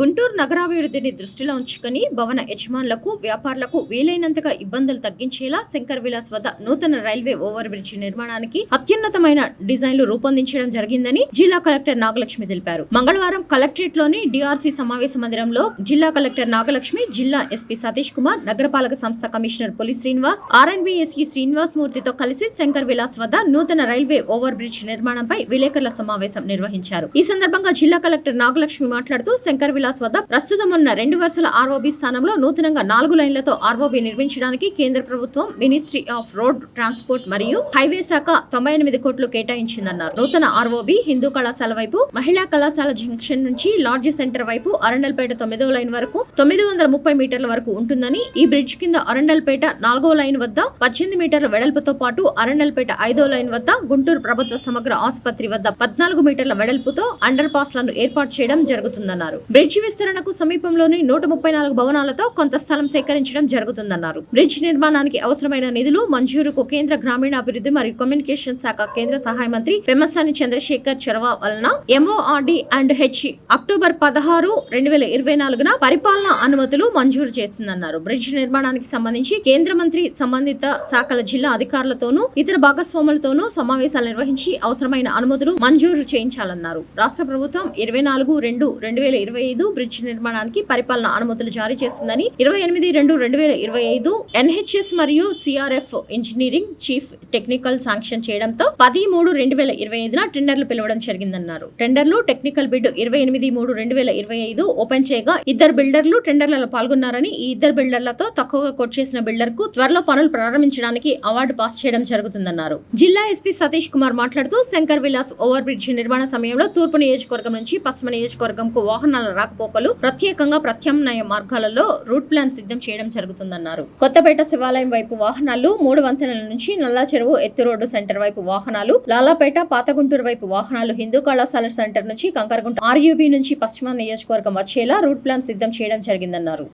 గుంటూరు నగరాభివృద్ధిని దృష్టిలో ఉంచుకొని భవన యజమానులకు వ్యాపారులకు వీలైనంతగా ఇబ్బందులు తగ్గించేలా శంకర్ విలాస్ వద్ద నూతన రైల్వే ఓవర్ బ్రిడ్జ్ నిర్మాణానికి అత్యున్నతమైన డిజైన్లు రూపొందించడం జరిగిందని జిల్లా కలెక్టర్ నాగలక్ష్మి తెలిపారు. మంగళవారం కలెక్టరేట్లోని డిఆర్సీ సమావేశ మందిరంలో జిల్లా కలెక్టర్ నాగలక్ష్మి జిల్లా ఎస్పీ సతీష్ కుమార్ నగరపాలక సంస్థ కమిషనర్ పులి శ్రీనివాస్ ఆర్ఎన్బిఎస్ఈ శ్రీనివాస్ మూర్తితో కలిసి శంకర్ విలాస్ వద్ద నూతన రైల్వే ఓవర్ బ్రిడ్జ్ నిర్మాణంపై విలేకరుల సమావేశం నిర్వహించారు. ఈ సందర్భంగా జిల్లా కలెక్టర్ నాగలక్ష్మి మాట్లాడుతూ శంకర్ విలాస్ వద్ద ప్రస్తుతం ఉన్న రెండు వరుసల ఆర్ఓబి స్థానంలో నూతనంగా నాలుగు లైన్లతో ఆర్ఓబి నిర్మించడానికి కేంద్ర ప్రభుత్వం మినిస్ట్రీ ఆఫ్ రోడ్ ట్రాన్స్పోర్ట్ మరియు హైవే శాఖ తొంభై ఎనిమిది కోట్లు కేటాయించిందన్నారు. నూతన ఆర్ఓబి హిందూ కళాశాల వైపు మహిళా కళాశాల జంక్షన్ నుంచి లాడ్జి సెంటర్ వైపు అరండల్పేట తొమ్మిదో లైన్ వరకు తొమ్మిది వందల ముప్పై మీటర్ల వరకు ఉంటుందని ఈ బ్రిడ్జ్ కింద అరండల్పేట నాలుగో లైన్ వద్ద పద్దెనిమిది మీటర్ల వెడల్పుతో పాటు అరండల్పేట ఐదో లైన్ వద్ద గుంటూరు ప్రభుత్వ సమగ్ర ఆసుపత్రి వద్ద పద్నాలుగు మీటర్ల వెడల్పుతో అండర్ పాస్లను ఏర్పాటు చేయడం జరుగుతుందన్నారు. బ్రిడ్జ్ విస్తరణకు సమీపంలోని నూట ముప్పై నాలుగు భవనాలతో కొంత స్థలం సేకరించడం జరుగుతుందన్నారు. బ్రిడ్జ్ నిర్మాణానికి అవసరమైన నిధులు మంజూరుకు కేంద్ర గ్రామీణాభివృద్ధి మరియు కమ్యూనికేషన్ శాఖ కేంద్ర సహాయ మంత్రి పెమ్మసాని చంద్రశేఖర్ చొరవ వలన ఎంఓఆర్డి అండ్ హెచ్ అక్టోబర్ పదహారు రెండు వేల ఇరవై నాలుగున పరిపాలనా అనుమతులు మంజూరు చేసిందన్నారు. బ్రిడ్జ్ నిర్మాణానికి సంబంధించి కేంద్ర మంత్రి సంబంధిత శాఖల జిల్లా అధికారులతోనూ ఇతర భాగస్వాములతోనూ సమావేశాలు నిర్వహించి అవసరమైన అనుమతులు మంజూరు చేయించాలన్నారు. రాష్ట్ర ప్రభుత్వం ఇరవై నాలుగు రెండు రెండు వేల ఇరవై ఐదు బ్రిడ్జ్ నిర్మాణానికి పరిపాలన అనుమతులు జారీ చేసిందని ఇరవై ఎనిమిది రెండు రెండు వేల ఇరవై ఐదు ఎన్హెచ్ఎస్ మరియు CRF engineering chief technical sanction చేయడంతో పది మూడు రెండు వేల ఇరవై ఐదున టెండర్లు పిలవడం జరిగిందన్నారు. టెండర్లు టెక్నికల్ బిడ్ ఇరవై ఎనిమిది మూడు రెండు వేల ఇరవై ఐదు ఓపెన్ చేయగా ఇద్దరు బిల్డర్లు టెండర్లలో పాల్గొన్నారని ఈ ఇద్దరు బిల్డర్లతో తక్కువగా కొట్ చేసిన బిల్డర్కు త్వరలో పనులు ప్రారంభించడానికి అవార్డు పాస్ చేయడం జరుగుతుందన్నారు. జిల్లా ఎస్పీ సతీష్ కుమార్ మాట్లాడుతూ శంకర్ విలాస్ ఓవర్ బ్రిడ్జ్ నిర్మాణ సమయంలో తూర్పు నియోజకవర్గం నుంచి పశ్చిమ నియోజకవర్గంకు వాహనాల రాకపోకలు ప్రత్యేకంగా ప్రత్యామ్నాయ మార్గాలలో రూట్ ప్లాన్ సిద్ధం చేయడం జరుగుతుందన్నారు. కొత్తపేట శివాలయం వైపు వాహనాలు మూడు వంతెనల నుంచి నల్లా చెరువు ఎత్తు రోడ్డు సెంటర్ వైపు వాహనాలు లాలాపేట పాతగుంటూరు వైపు వాహనాలు హిందూ కళాశాల సెంటర్ నుంచి కంకరగుంట ఆర్యూబీ నుంచి పశ్చిమ నియోజకవర్గం వచ్చేలా రూట్ ప్లాన్ సిద్ధం చేయడం జరిగిందన్నారు.